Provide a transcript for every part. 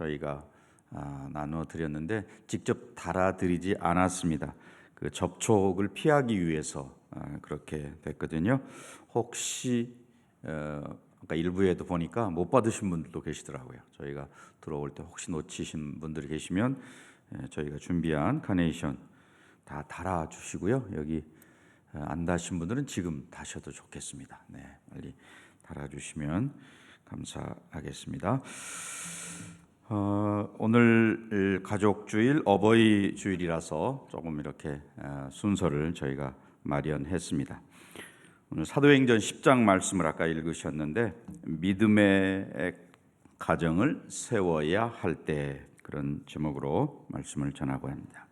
저희가 아, 나누어 드렸는데 직접 달아드리지 않았습니다. 그 접촉을 피하기 위해서 아, 그렇게 됐거든요. 혹시 어, 아까 일부에도 보니까 못 받으신 분들도 계시더라고요. 저희가 들어올 때 혹시 놓치신 분들이 계시면 예, 저희가 준비한 카네이션 다 달아 주시고요. 여기 어, 안 다신 분들은 지금 다셔도 좋겠습니다. 네, 빨리 달아 주시면 감사하겠습니다. 어, 오늘 가족 주일 어버이 주일이라서 조금 이렇게 어, 순서를 저희가 마련했습니다. 오늘 사도행전 10장 말씀을 아까 읽으셨는데 믿음의 가정을 세워야 할 때 그런 제목으로 말씀을 전하고 합니다.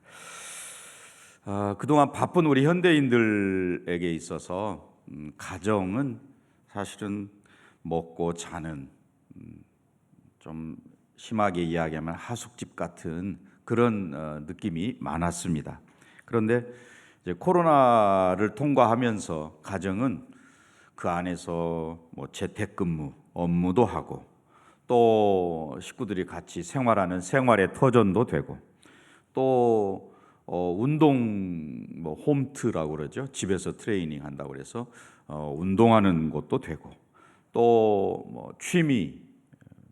아, 그동안 바쁜 우리 현대인들에게 있어서 음, 가정은 사실은 먹고 자는 음, 좀 심하게 이야기하면 하숙집 같은 그런 어, 느낌이 많았습니다. 그런데 코로나를 통과하면서 가정은 그 안에서 뭐 재택근무 업무도 하고 또 식구들이 같이 생활하는 생활의 터전도 되고 또 어, 운동 뭐 홈트라고 그러죠 집에서 트레이닝 한다고 그래서 어, 운동하는 곳도 되고 또 뭐 취미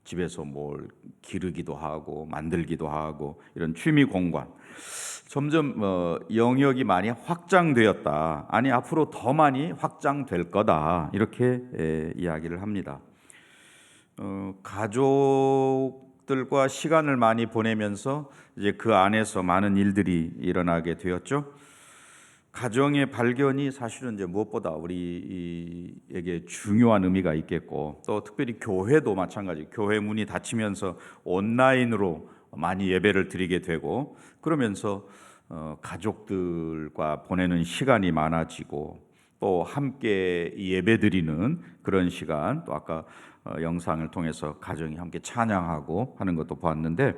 집에서 뭘 기르기도 하고 만들기도 하고 이런 취미 공간 점점 어, 영역이 많이 확장되었다. 아니 앞으로 더 많이 확장될 거다. 이렇게 에, 이야기를 합니다. 어, 가족들과 시간을 많이 보내면서 이제 그 안에서 많은 일들이 일어나게 되었죠. 가정의 발견이 사실은 이제 무엇보다 우리에게 중요한 의미가 있겠고 또 특별히 교회도 마찬가지 교회 문이 닫히면서 온라인으로 많이 예배를 드리게 되고 그러면서 어, 가족들과 보내는 시간이 많아지고 또 함께 예배 드리는 그런 시간 또 아까 어, 영상을 통해서 가정이 함께 찬양하고 하는 것도 보았는데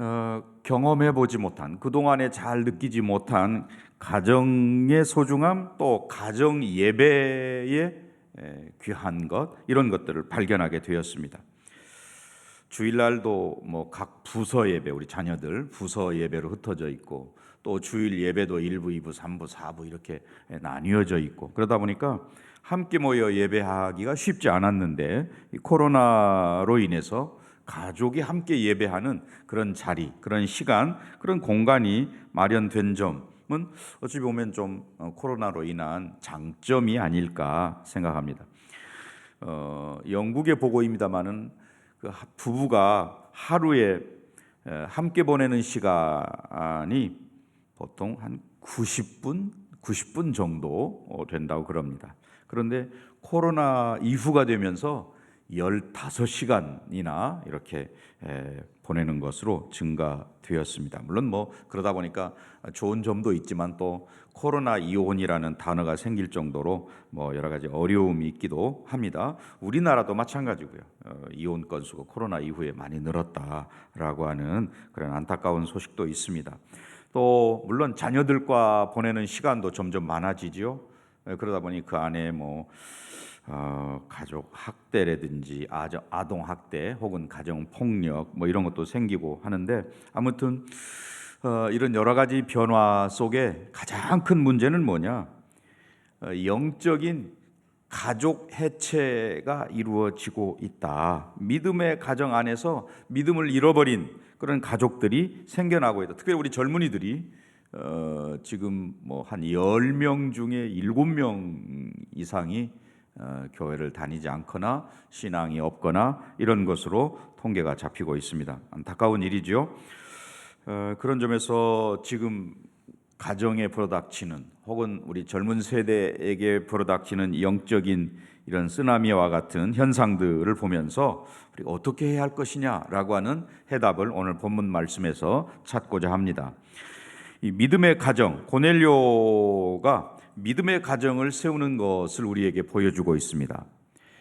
어, 경험해 보지 못한 그 동안에 잘 느끼지 못한 가정의 소중함 또 가정 예배의 귀한 것 이런 것들을 발견하게 되었습니다. 주일날도 뭐 각 부서 예배 우리 자녀들 부서 예배로 흩어져 있고 또 주일 예배도 1부, 2부, 3부, 4부 이렇게 나뉘어져 있고 그러다 보니까 함께 모여 예배하기가 쉽지 않았는데 코로나로 인해서 가족이 함께 예배하는 그런 자리, 그런 시간, 그런 공간이 마련된 점 은 어찌 보면 좀 어, 코로나로 인한 장점이 아닐까 생각합니다. 어, 영국의 보고입니다만은 그 부부가 하루에 함께 보내는 시간이 보통 한 90분, 90분 정도 어, 된다고 그럽니다. 그런데 코로나 이후가 되면서 15시간이나 이렇게 보내는 것으로 증가되었습니다. 물론 뭐 그러다 보니까 좋은 점도 있지만 또 코로나 이혼이라는 단어가 생길 정도로 뭐 여러 가지 어려움이 있기도 합니다. 우리나라도 마찬가지고요. 어, 이혼 건수가 코로나 이후에 많이 늘었다라고 하는 그런 안타까운 소식도 있습니다. 또 물론 자녀들과 보내는 시간도 점점 많아지지요. 그러다 보니 그 안에 뭐 어, 가족 학대라든지 아동 학대 혹은 가정 폭력 뭐 이런 것도 생기고 하는데 아무튼 어, 이런 여러 가지 변화 속에 가장 큰 문제는 뭐냐? 어, 영적인 가족 해체가 이루어지고 있다. 믿음의 가정 안에서 믿음을 잃어버린 그런 가족들이 생겨나고 있다. 특히 우리 젊은이들이 어, 지금 뭐 한 10명 중에 7명 이상이 어, 교회를 다니지 않거나 신앙이 없거나 이런 것으로 통계가 잡히고 있습니다. 안타까운 일이죠. 어, 그런 점에서 지금 가정에 불어닥치는 혹은 우리 젊은 세대에게 불어닥치는 영적인 이런 쓰나미와 같은 현상들을 보면서 우리가 어떻게 해야 할 것이냐라고 하는 해답을 오늘 본문 말씀에서 찾고자 합니다. 이 믿음의 가정 고넬료가 믿음의 가정을 세우는 것을 우리에게 보여주고 있습니다.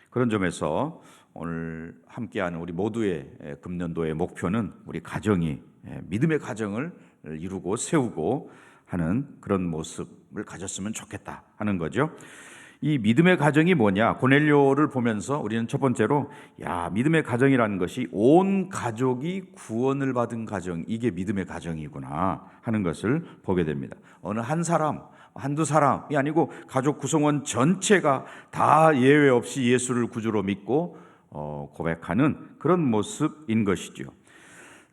그런 점에서 오늘 함께하는 우리 모두의 금년도의 목표는 우리 가정이 믿음의 가정을 이루고 세우고 하는 그런 모습을 가졌으면 좋겠다 하는 거죠. 이 믿음의 가정이 뭐냐? 고넬료를 보면서 우리는 첫 번째로 야, 믿음의 가정이라는 것이 온 가족이 구원을 받은 가정, 이게 믿음의 가정이구나 하는 것을 보게 됩니다. 어느 한 사람, 한두 사람이 아니고 가족 구성원 전체가 다 예외 없이 예수를 구주로 믿고 어, 고백하는 그런 모습인 것이죠.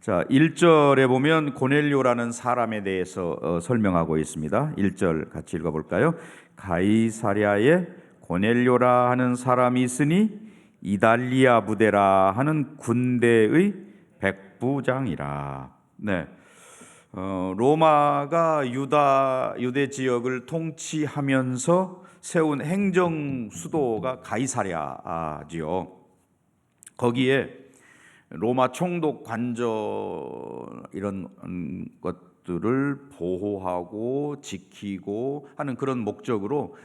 자, 1절에 보면 고넬료라는 사람에 대해서 어, 설명하고 있습니다. 1절 같이 읽어 볼까요? 가이사랴에 고넬료라 하는 사람이 있으니 이달리아 부대라 하는 군대의 백부장이라. 네. 어, 로마가 유다 유대 지역을 통치하면서 세운 행정 수도가 가이사랴지요. 거기에 로마 총독 관저 이런 음, 것들을 보호하고 지키고 하는 그런 목적으로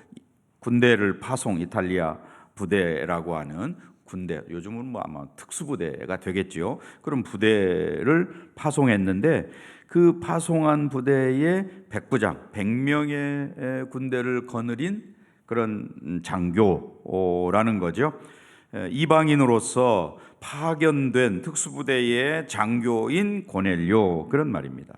군대를 파송 이탈리아 부대라고 하는 군대 요즘은 뭐 아마 특수부대가 되겠지요. 그런 부대를 파송했는데 그 파송한 부대의 백부장 100명의 군대를 거느린 그런 장교라는 거죠. 이방인으로서 파견된 특수부대의 장교인 고넬료 그런 말입니다.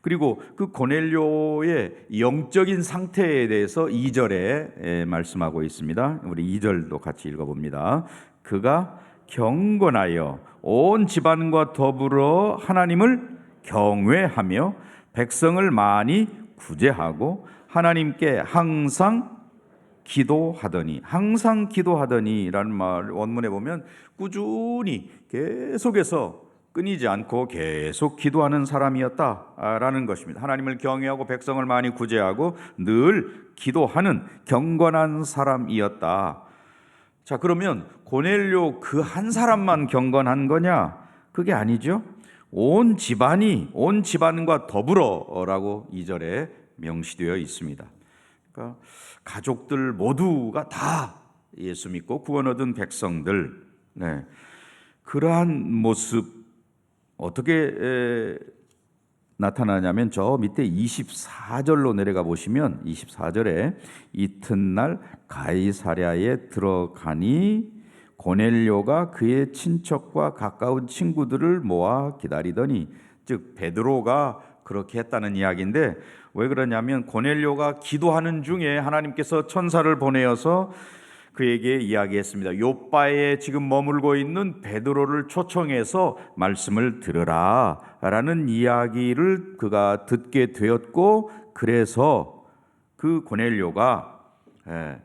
그리고 그 고넬료의 영적인 상태에 대해서 2절에 말씀하고 있습니다. 우리 2절도 같이 읽어봅니다. 그가 경건하여 온 집안과 더불어 하나님을 경외하며 백성을 많이 구제하고 하나님께 항상 기도하더니 항상 기도하더니라는 말 원문에 보면 꾸준히 계속해서 끊이지 않고 계속 기도하는 사람이었다라는 것입니다. 하나님을 경외하고 백성을 많이 구제하고 늘 기도하는 경건한 사람이었다. 자, 그러면 고넬료 그 한 사람만 경건한 거냐? 그게 아니죠. 온 집안이 온 집안과 더불어라고 2절에 명시되어 있습니다. 그러니까 가족들 모두가 다 예수 믿고 구원 얻은 백성들, 네. 그러한 모습 어떻게 에, 나타나냐면 저 밑에 24절로 내려가 보시면 24절에 이튿날 가이사랴에 들어가니 고넬료가 그의 친척과 가까운 친구들을 모아 기다리더니 즉 베드로가 그렇게 했다는 이야기인데 왜 그러냐면 고넬료가 기도하는 중에 하나님께서 천사를 보내어서 그에게 이야기했습니다. 요바에 지금 머물고 있는 베드로를 초청해서 말씀을 들으라라는 이야기를 그가 듣게 되었고 그래서 그 고넬료가 예,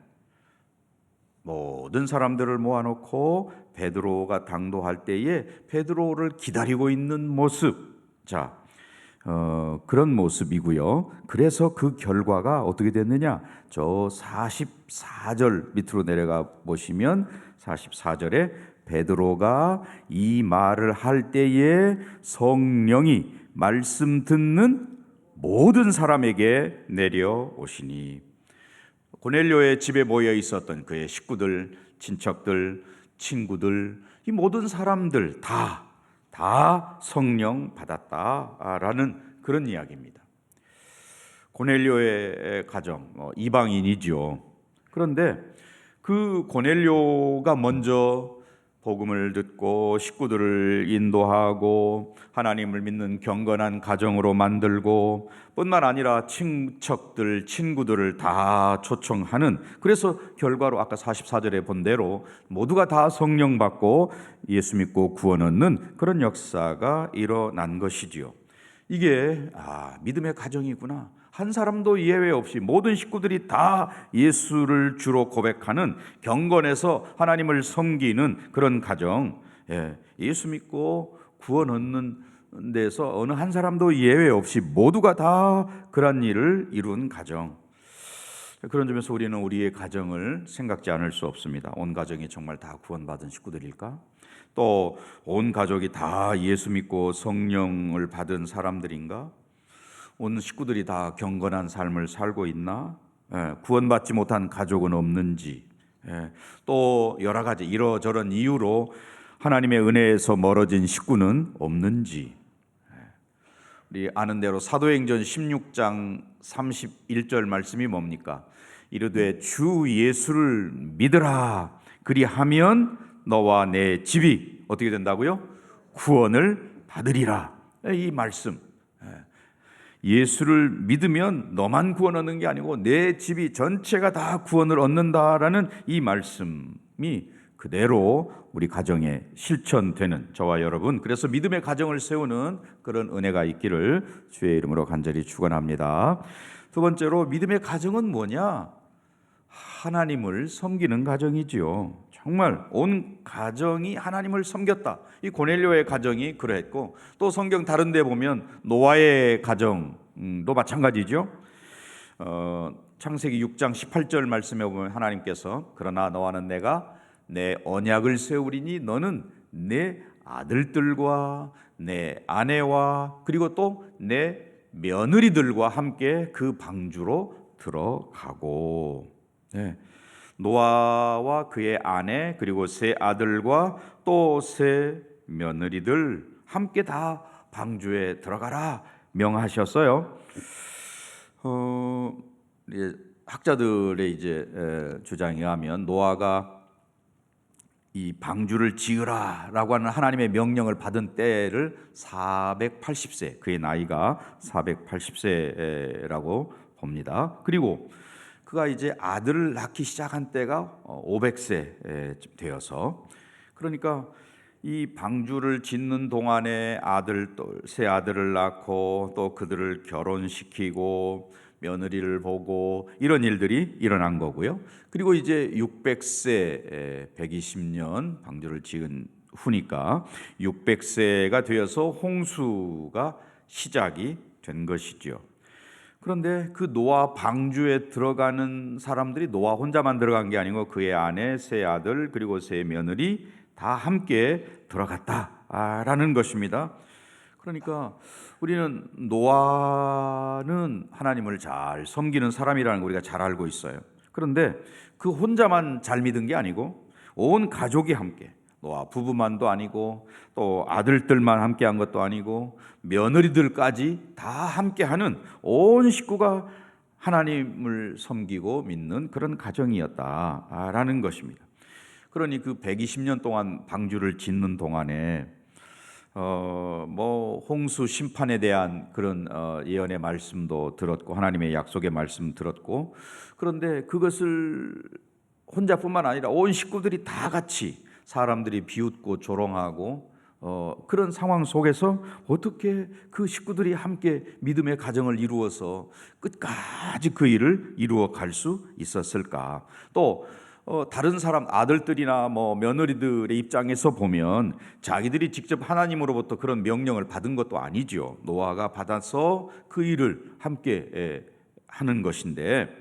모든 사람들을 모아놓고 베드로가 당도할 때에 베드로를 기다리고 있는 모습, 자 어, 그런 모습이고요. 그래서 그 결과가 어떻게 됐느냐? 저 44절 밑으로 내려가 보시면 44절에 베드로가 이 말을 할 때에 성령이 말씀 듣는 모든 사람에게 내려오시니 고넬료의 집에 모여 있었던 그의 식구들, 친척들, 친구들, 이 모든 사람들 다, 다 성령 받았다라는 그런 이야기입니다. 고넬료의 가정, 어, 이방인이지요. 그런데 그 고넬료가 먼저 복음을 듣고 식구들을 인도하고 하나님을 믿는 경건한 가정으로 만들고 뿐만 아니라 친척들, 친구들을 다 초청하는 그래서 결과로 아까 44절에 본 대로 모두가 다 성령 받고 예수 믿고 구원 얻는 그런 역사가 일어난 것이지요. 이게 아, 믿음의 가정이구나. 한 사람도 예외 없이 모든 식구들이 다 예수를 주로 고백하는 경건에서 하나님을 섬기는 그런 가정. 예, 예수 믿고 구원 얻는 데서 어느 한 사람도 예외 없이 모두가 다 그런 일을 이룬 가정. 그런 점에서 우리는 우리의 가정을 생각지 않을 수 없습니다. 온 가정이 정말 다 구원받은 식구들일까? 또 온 가족이 다 예수 믿고 성령을 받은 사람들인가? 온 식구들이 다 경건한 삶을 살고 있나? 예, 구원받지 못한 가족은 없는지, 예, 또 여러 가지 이러저런 이유로 하나님의 은혜에서 멀어진 식구는 없는지, 예, 우리 아는 대로 사도행전 16장 31절 말씀이 뭡니까? 이르되 주 예수를 믿으라 그리하면 너와 내 집이 어떻게 된다고요? 구원을 받으리라. 이 말씀. 예수를 믿으면 너만 구원 얻는 게 아니고 내 집이 전체가 다 구원을 얻는다라는 이 말씀이 그대로 우리 가정에 실천되는 저와 여러분 그래서 믿음의 가정을 세우는 그런 은혜가 있기를 주의 이름으로 간절히 축원합니다. 두 번째로 믿음의 가정은 뭐냐? 하나님을 섬기는 가정이지요. 정말 온 가정이 하나님을 섬겼다. 이 고넬료의 가정이 그러했고 또 성경 다른 데 보면 노아의 가정도 마찬가지죠. 어, 창세기 6장 18절 말씀에 보면 하나님께서 그러나 너와는 내가 내 언약을 세우리니 너는 내 아들들과 내 아내와 그리고 또 내 며느리들과 함께 그 방주로 들어가고 네. 노아와 그의 아내 그리고 세 아들과 또 세 며느리들 함께 다 방주에 들어가라 명하셨어요. 어, 이제 학자들의 이제 에, 주장에 의하면 노아가 이 방주를 지으라라고 하는 하나님의 명령을 받은 때를 480세 그의 나이가 480세라고 봅니다. 그리고 그가 이제 아들을 낳기 시작한 때가 500세쯤 되어서 그러니까 이 방주를 짓는 동안에 아들 세 아들을 낳고 또 그들을 결혼시키고 며느리를 보고 이런 일들이 일어난 거고요. 그리고 이제 600세 120년 방주를 지은 후니까 600세가 되어서 홍수가 시작이 된 것이죠. 그런데 그 노아 방주에 들어가는 사람들이 노아 혼자만 들어간 게 아니고 그의 아내, 세 아들 그리고 세 며느리 다 함께 들어갔다라는 것입니다. 그러니까 우리는 노아는 하나님을 잘 섬기는 사람이라는 걸 우리가 잘 알고 있어요. 그런데 그 혼자만 잘 믿은 게 아니고 온 가족이 함께 노아 부부만도 아니고 또 아들들만 함께 한 것도 아니고 며느리들까지 다 함께 하는 온 식구가 하나님을 섬기고 믿는 그런 가정이었다라는 것입니다. 그러니 그 120년 동안 방주를 짓는 동안에 어, 뭐 홍수 심판에 대한 그런 어, 예언의 말씀도 들었고 하나님의 약속의 말씀 들었고 그런데 그것을 혼자뿐만 아니라 온 식구들이 다 같이 사람들이 비웃고 조롱하고 어, 그런 상황 속에서 어떻게 그 식구들이 함께 믿음의 가정을 이루어서 끝까지 그 일을 이루어 갈 수 있었을까? 또 어, 다른 사람 아들들이나 뭐 며느리들의 입장에서 보면 자기들이 직접 하나님으로부터 그런 명령을 받은 것도 아니죠. 노아가 받아서 그 일을 함께 예, 하는 것인데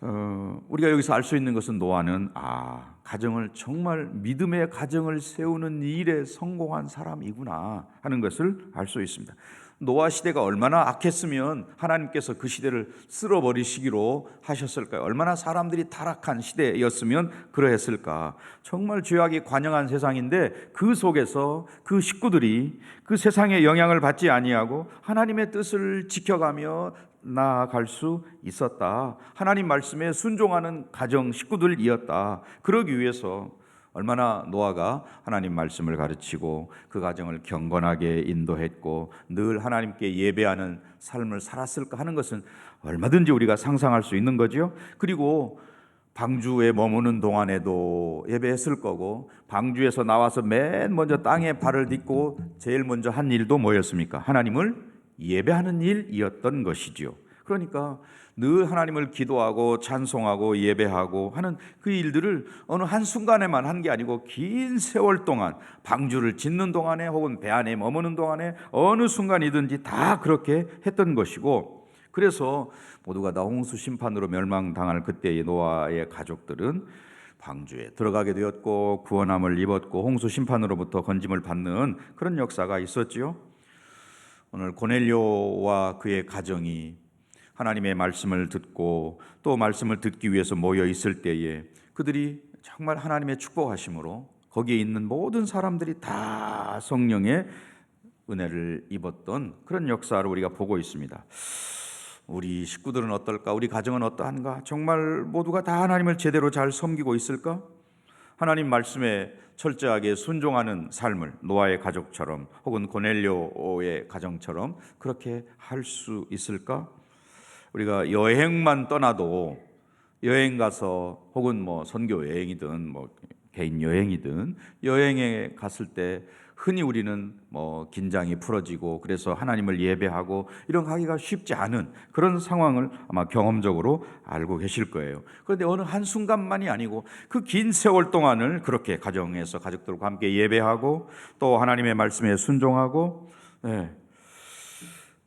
어, 우리가 여기서 알 수 있는 것은 노아는 아 가정을 정말 믿음의 가정을 세우는 일에 성공한 사람이구나 하는 것을 알 수 있습니다. 노아 시대가 얼마나 악했으면 하나님께서 그 시대를 쓸어버리시기로 하셨을까요? 얼마나 사람들이 타락한 시대였으면 그러했을까? 정말 죄악이 관영한 세상인데 그 속에서 그 식구들이 그 세상의 영향을 받지 아니하고 하나님의 뜻을 지켜가며 나아갈 수 있었다. 하나님 말씀에 순종하는 가정 식구들이었다. 그러기 위해서 얼마나 노아가 하나님 말씀을 가르치고 그 가정을 경건하게 인도했고 늘 하나님께 예배하는 삶을 살았을까 하는 것은 얼마든지 우리가 상상할 수 있는 거죠. 그리고 방주에 머무는 동안에도 예배했을 거고 방주에서 나와서 맨 먼저 땅에 발을 딛고 제일 먼저 한 일도 뭐였습니까? 하나님을 예배하는 일이었던 것이지요. 그러니까 늘 하나님을 기도하고 찬송하고 예배하고 하는 그 일들을 어느 한 순간에만 한 게 아니고 긴 세월 동안 방주를 짓는 동안에 혹은 배 안에 머무는 동안에 어느 순간이든지 다 그렇게 했던 것이고 그래서 모두가 다 홍수 심판으로 멸망당할 그때의 노아의 가족들은 방주에 들어가게 되었고 구원함을 입었고 홍수 심판으로부터 건짐을 받는 그런 역사가 있었지요. 오늘 고넬료와 그의 가정이 하나님의 말씀을 듣고 또 말씀을 듣기 위해서 모여 있을 때에 그들이 정말 하나님의 축복하심으로 거기에 있는 모든 사람들이 다 성령의 은혜를 입었던 그런 역사를 우리가 보고 있습니다. 우리 식구들은 어떨까? 우리 가정은 어떠한가? 정말 모두가 다 하나님을 제대로 잘 섬기고 있을까? 하나님 말씀에 철저하게 순종하는 삶을 노아의 가족처럼 혹은 고넬료의 가정처럼 그렇게 할 수 있을까? 우리가 여행만 떠나도 여행 가서 혹은 뭐 선교 여행이든 뭐 개인 여행이든 여행에 갔을 때 흔히 우리는 뭐 긴장이 풀어지고 그래서 하나님을 예배하고 이런 하기가 쉽지 않은 그런 상황을 아마 경험적으로 알고 계실 거예요. 그런데 어느 한 순간만이 아니고 그 긴 세월 동안을 그렇게 가정에서 가족들과 함께 예배하고 또 하나님의 말씀에 순종하고 네.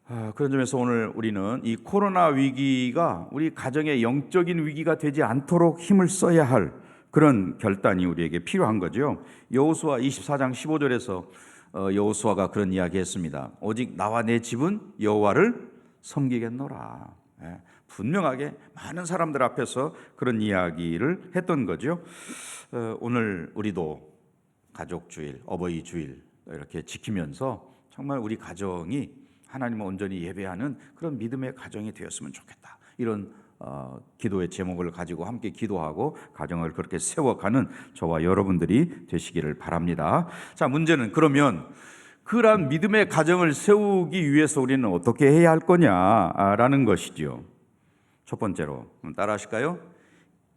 아, 그런 점에서 오늘 우리는 이 코로나 위기가 우리 가정의 영적인 위기가 되지 않도록 힘을 써야 할 그런 결단이 우리에게 필요한 거죠. 여호수아 24장 15절에서 어, 여호수아가 그런 이야기했습니다. 오직 나와 내 집은 여호와를 섬기겠노라. 예, 분명하게 많은 사람들 앞에서 그런 이야기를 했던 거죠. 어, 오늘 우리도 가족 주일, 어버이 주일 이렇게 지키면서 정말 우리 가정이 하나님을 온전히 예배하는 그런 믿음의 가정이 되었으면 좋겠다. 이런 어, 기도의 제목을 가지고 함께 기도하고 가정을 그렇게 세워가는 저와 여러분들이 되시기를 바랍니다. 자, 문제는 그러면 그러한 믿음의 가정을 세우기 위해서 우리는 어떻게 해야 할 거냐라는 것이지요. 첫 번째로 따라 하실까요?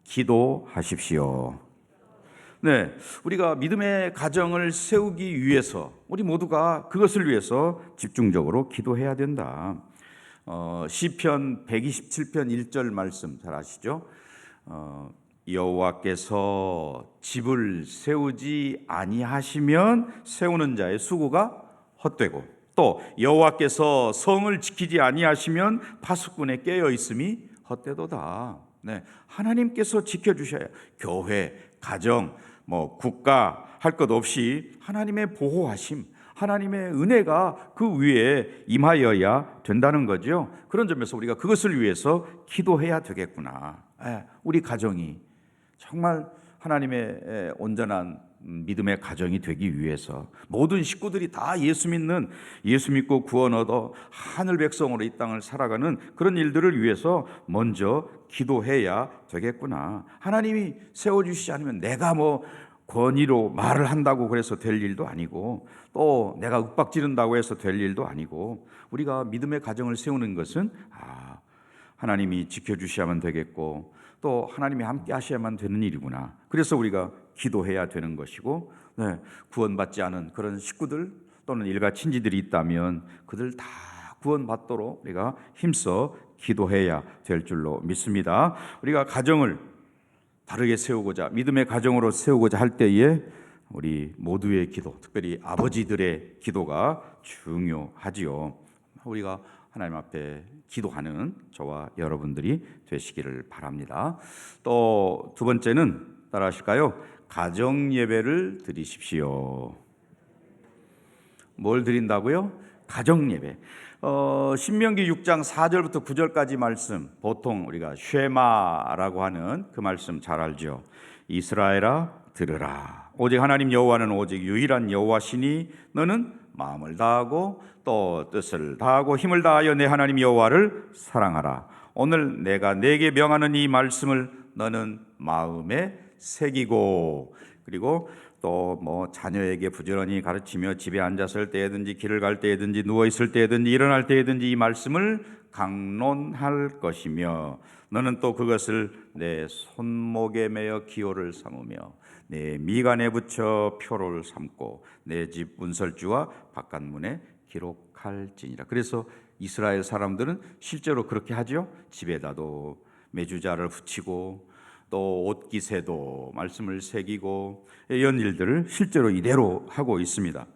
기도하십시오. 네, 우리가 믿음의 가정을 세우기 위해서 우리 모두가 그것을 위해서 집중적으로 기도해야 된다. 어, 시편 127편 1절 말씀 잘 아시죠? 어, 여호와께서 집을 세우지 아니하시면 세우는 자의 수고가 헛되고 또 여호와께서 성을 지키지 아니하시면 파수꾼의 깨어 있음이 헛되도다. 네, 하나님께서 지켜 주셔야 교회, 가정, 뭐 국가 할 것 없이 하나님의 보호하심, 하나님의 은혜가 그 위에 임하여야 된다는 거죠. 그런 점에서 우리가 그것을 위해서 기도해야 되겠구나. 예, 우리 가정이 정말 하나님의 온전한 믿음의 가정이 되기 위해서 모든 식구들이 다 예수 믿는 예수 믿고 구원 얻어 하늘 백성으로 이 땅을 살아가는 그런 일들을 위해서 먼저 기도해야 되겠구나. 하나님이 세워 주시지 않으면 내가 뭐 권위로 말을 한다고 그래서 될 일도 아니고 또 내가 윽박 지른다고 해서 될 일도 아니고 우리가 믿음의 가정을 세우는 것은 아 하나님이 지켜 주셔야만 되겠고 또 하나님이 함께 하셔야만 되는 일이구나. 그래서 우리가 기도해야 되는 것이고 네, 구원받지 않은 그런 식구들 또는 일가 친지들이 있다면 그들 다 구원받도록 우리가 힘써 기도해야 될 줄로 믿습니다. 우리가 가정을 바르게 세우고자 믿음의 가정으로 세우고자 할 때에 우리 모두의 기도, 특별히 아버지들의 기도가 중요하지요. 우리가 하나님 앞에 기도하는 저와 여러분들이 되시기를 바랍니다. 또 두 번째는 따라 하실까요? 가정 예배를 드리십시오. 뭘 드린다고요? 가정 예배. 어, 신명기 6장 4절부터 9절까지 말씀, 보통 우리가 쉐마라고 하는 그 말씀 잘 알죠. 이스라엘아 들으라. 오직 하나님 여호와는 오직 유일한 여호와시니 너는 마음을 다하고 또 뜻을 다하고 힘을 다하여 내 하나님 여호와를 사랑하라. 오늘 내가 내게 명하는 이 말씀을 너는 마음에 새기고 그리고 또 뭐 자녀에게 부지런히 가르치며 집에 앉았을 때든지 길을 갈 때든지 누워 있을 때든지 일어날 때든지 이 말씀을 강론할 것이며 너는 또 그것을 내 손목에 매어 기호를 삼으며 내 미간에 붙여 표를 삼고 내 집 문설주와 바깥문에 기록할지니라. 그래서 이스라엘 사람들은 실제로 그렇게 하죠. 집에다도 매주자를 붙이고 또 옷깃에도 말씀을 새기고 이런 일들을 실제로 이대로 하고 있습니다.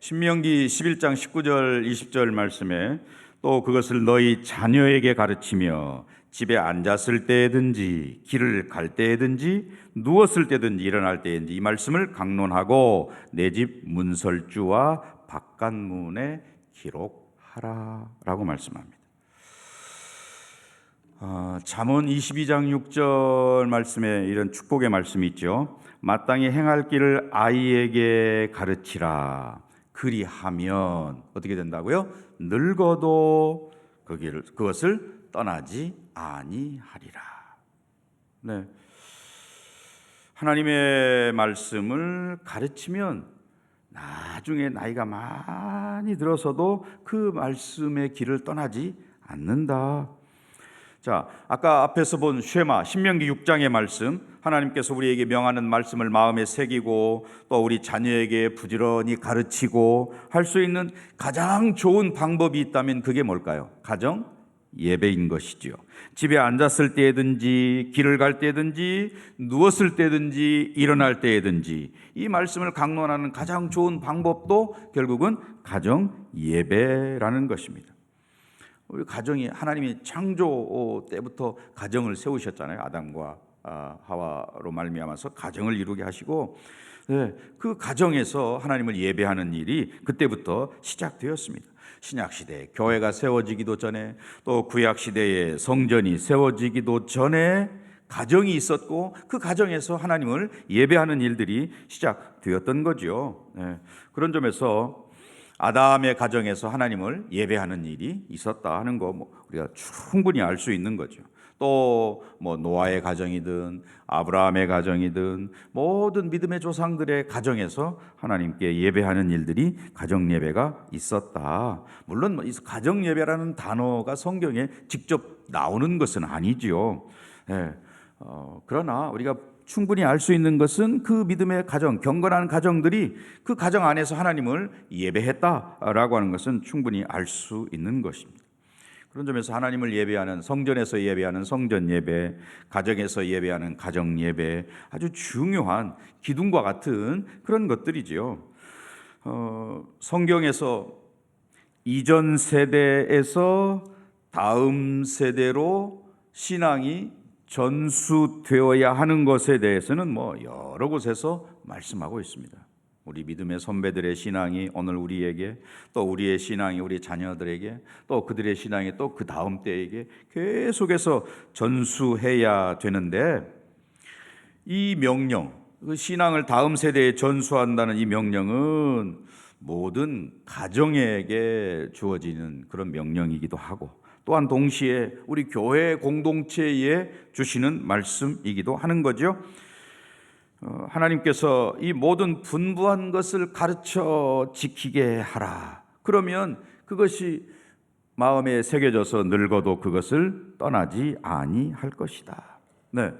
신명기 11장 19절 20절 말씀에 또 그것을 너희 자녀에게 가르치며 집에 앉았을 때든지 길을 갈 때든지 누웠을 때든지 일어날 때든지 이 말씀을 강론하고 내 집 문설주와 바깥문에 기록하라라고 말씀합니다. 어, 잠언 22장 6절 말씀에 이런 축복의 말씀이 있죠. 마땅히 행할 길을 아이에게 가르치라. 그리하면 어떻게 된다고요? 늙어도 그 길을 그것을 떠나지 아니하리라. 네. 하나님의 말씀을 가르치면 나중에 나이가 많이 들어서도 그 말씀의 길을 떠나지 않는다. 자, 아까 앞에서 본 쉐마 신명기 6장의 말씀 하나님께서 우리에게 명하는 말씀을 마음에 새기고 또 우리 자녀에게 부지런히 가르치고 할 수 있는 가장 좋은 방법이 있다면 그게 뭘까요? 가정 예배인 것이지요. 집에 앉았을 때든지 길을 갈 때든지 누웠을 때든지 일어날 때든지 이 말씀을 강론하는 가장 좋은 방법도 결국은 가정 예배라는 것입니다. 우리 가정이 하나님이 창조 때부터 가정을 세우셨잖아요. 아담과 아, 하와로 말미암아서 가정을 이루게 하시고 네, 그 가정에서 하나님을 예배하는 일이 그때부터 시작되었습니다. 신약 시대 교회가 세워지기도 전에 또 구약 시대에 성전이 세워지기도 전에 가정이 있었고 그 가정에서 하나님을 예배하는 일들이 시작되었던 거죠. 네, 그런 점에서 아담의 가정에서 하나님을 예배하는 일이 있었다 하는 거뭐 우리가 충분히 알 수 있는 거죠. 또 뭐 노아의 가정이든 아브라함의 가정이든 모든 믿음의 조상들의 가정에서 하나님께 예배하는 일들이 가정 예배가 있었다. 물론 뭐이 가정 예배라는 단어가 성경에 직접 나오는 것은 아니지요. 예. 어, 그러나 우리가 충분히 알 수 있는 것은 그 믿음의 가정, 경건한 가정들이 그 가정 안에서 하나님을 예배했다라고 하는 것은 충분히 알 수 있는 것입니다. 그런 점에서 하나님을 예배하는 성전에서 예배하는 성전 예배, 가정에서 예배하는 가정 예배 아주 중요한 기둥과 같은 그런 것들이지요. 어, 성경에서 이전 세대에서 다음 세대로 신앙이 전수되어야 하는 것에 대해서는 뭐 여러 곳에서 말씀하고 있습니다. 우리 믿음의 선배들의 신앙이 오늘 우리에게 또 우리의 신앙이 우리 자녀들에게 또 그들의 신앙이 또 그 다음 때에게 계속해서 전수해야 되는데 이 명령, 그 신앙을 다음 세대에 전수한다는 이 명령은 모든 가정에게 주어지는 그런 명령이기도 하고 또한 동시에 우리 교회 공동체에 주시는 말씀이기도 하는 거죠. 어, 하나님께서 이 모든 분부한 것을 가르쳐 지키게 하라. 그러면 그것이 마음에 새겨져서 늙어도 그것을 떠나지 아니할 것이다. 네,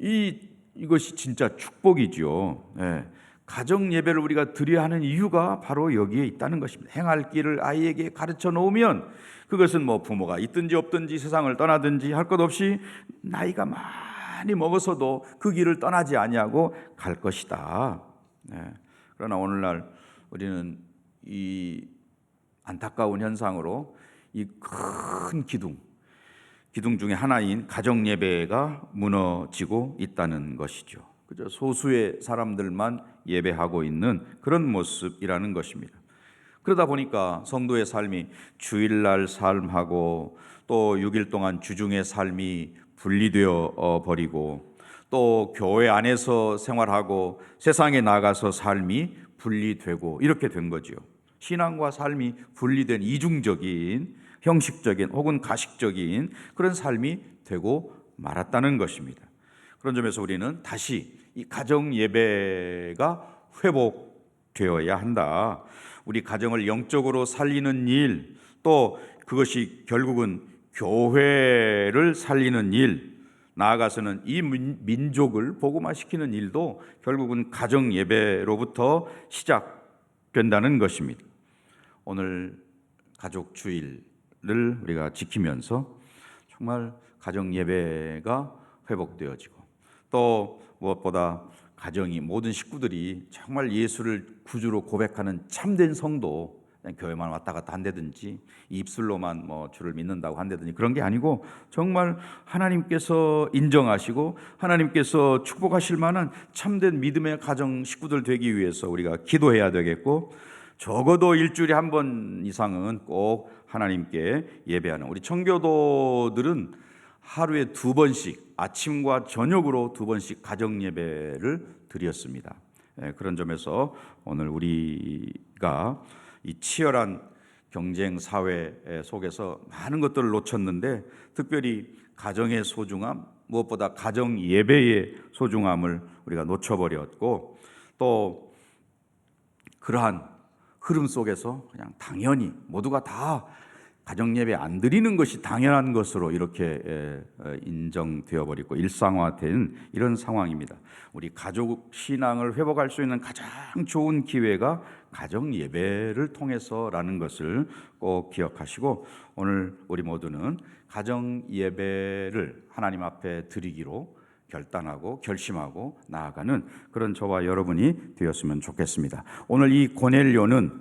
이 이것이 진짜 축복이죠. 네. 가정 예배를 우리가 드려야 하는 이유가 바로 여기에 있다는 것입니다. 행할 길을 아이에게 가르쳐 놓으면 그것은 뭐 부모가 있든지 없든지 세상을 떠나든지 할 것 없이 나이가 많이 먹어서도 그 길을 떠나지 아니하고 갈 것이다. 네. 그러나 오늘날 우리는 이 안타까운 현상으로 이 큰 기둥, 기둥 중에 하나인 가정 예배가 무너지고 있다는 것이죠. 그저 소수의 사람들만 예배하고 있는 그런 모습이라는 것입니다. 그러다 보니까 성도의 삶이 주일날 삶하고 또 6일 동안 주중의 삶이 분리되어 어, 버리고 또 교회 안에서 생활하고 세상에 나가서 삶이 분리되고 이렇게 된 거지요. 신앙과 삶이 분리된 이중적인 형식적인 혹은 가식적인 그런 삶이 되고 말았다는 것입니다. 그런 점에서 우리는 다시 이 가정 예배가 회복되어야 한다. 우리 가정을 영적으로 살리는 일, 또 그것이 결국은 교회를 살리는 일, 나아가서는 이 민족을 복음화시키는 일도 결국은 가정 예배로부터 시작된다는 것입니다. 오늘 가족 주일을 우리가 지키면서 정말 가정 예배가 회복되어지고 또 무엇보다 가정이 모든 식구들이 정말 예수를 구주로 고백하는 참된 성도 교회만 왔다 갔다 한다든지 입술로만 뭐 주를 믿는다고 한다든지 그런 게 아니고 정말 하나님께서 인정하시고 하나님께서 축복하실 만한 참된 믿음의 가정 식구들 되기 위해서 우리가 기도해야 되겠고 적어도 일주일에 한 번 이상은 꼭 하나님께 예배하는 우리 청교도들은 하루에 두 번씩 아침과 저녁으로 두 번씩 가정 예배를 드렸습니다. 예, 그런 점에서 오늘 우리가 이 치열한 경쟁 사회 속에서 많은 것들을 놓쳤는데 특별히 가정의 소중함 무엇보다 가정 예배의 소중함을 우리가 놓쳐버렸고 또 그러한 흐름 속에서 그냥 당연히 모두가 다 가정 예배 안 드리는 것이 당연한 것으로 이렇게 인정되어 버리고 일상화된 이런 상황입니다. 우리 가족 신앙을 회복할 수 있는 가장 좋은 기회가 가정 예배를 통해서라는 것을 꼭 기억하시고 오늘 우리 모두는 가정 예배를 하나님 앞에 드리기로 결단하고 결심하고 나아가는 그런 저와 여러분이 되었으면 좋겠습니다. 오늘 이 고넬료는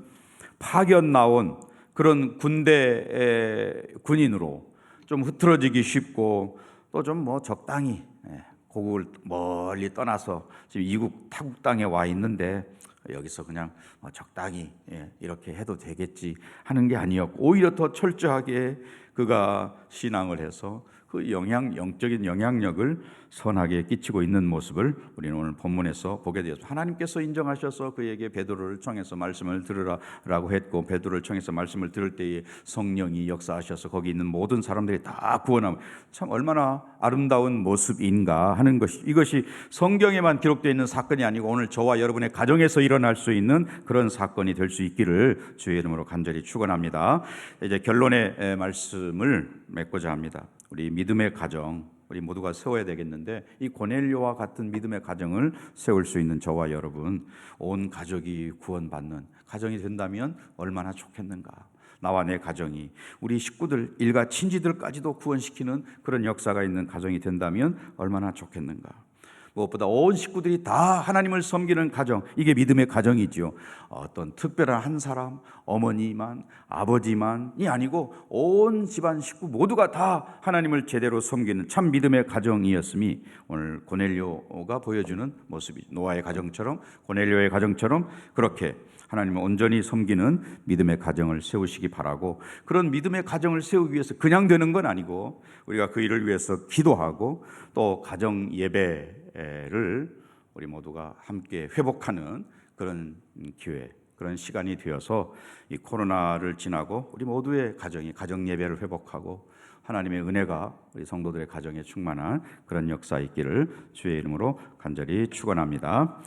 파견 나온 그런 군대 군인으로 좀 흐트러지기 쉽고 또 좀 뭐 적당히 예, 고국을 멀리 떠나서 지금 이국 타국 땅에 와 있는데 여기서 그냥 뭐 적당히 예, 이렇게 해도 되겠지 하는 게 아니었고 오히려 더 철저하게 그가 신앙을 해서 그 영향 영적인 영향력을 선하게 끼치고 있는 모습을 우리는 오늘 본문에서 보게 되었습니다. 하나님께서 인정하셔서 그에게 베드로를 청해서 말씀을 들으라라고 했고 베드로를 청해서 말씀을 들을 때에 성령이 역사하셔서 거기 있는 모든 사람들이 다 구원함. 참 얼마나 아름다운 모습인가 하는 것이 이것이 성경에만 기록되어 있는 사건이 아니고 오늘 저와 여러분의 가정에서 일어날 수 있는 그런 사건이 될 수 있기를 주의 이름으로 간절히 축원합니다. 이제 결론의 말씀을 맺고자 합니다. 우리 믿음의 가정 우리 모두가 세워야 되겠는데 이 고넬료와 같은 믿음의 가정을 세울 수 있는 저와 여러분 온 가족이 구원받는 가정이 된다면 얼마나 좋겠는가. 나와 내 가정이 우리 식구들 일가 친지들까지도 구원시키는 그런 역사가 있는 가정이 된다면 얼마나 좋겠는가. 무엇보다 온 식구들이 다 하나님을 섬기는 가정, 이게 믿음의 가정이지요. 어떤 특별한 한 사람, 어머니만, 아버지만이 아니고 온 집안 식구 모두가 다 하나님을 제대로 섬기는 참 믿음의 가정이었음이 오늘 고넬료가 보여주는 모습이 노아의 가정처럼 고넬료의 가정처럼 그렇게 하나님을 온전히 섬기는 믿음의 가정을 세우시기 바라고 그런 믿음의 가정을 세우기 위해서 그냥 되는 건 아니고 우리가 그 일을 위해서 기도하고 또 가정 예배 를 우리 모두가 함께 회복하는 그런 기회 그런 시간이 되어서 이 코로나를 지나고 우리 모두의 가정이 가정 예배를 회복하고 하나님의 은혜가 우리 성도들의 가정에 충만한 그런 역사 있기를 주의 이름으로 간절히 축원합니다.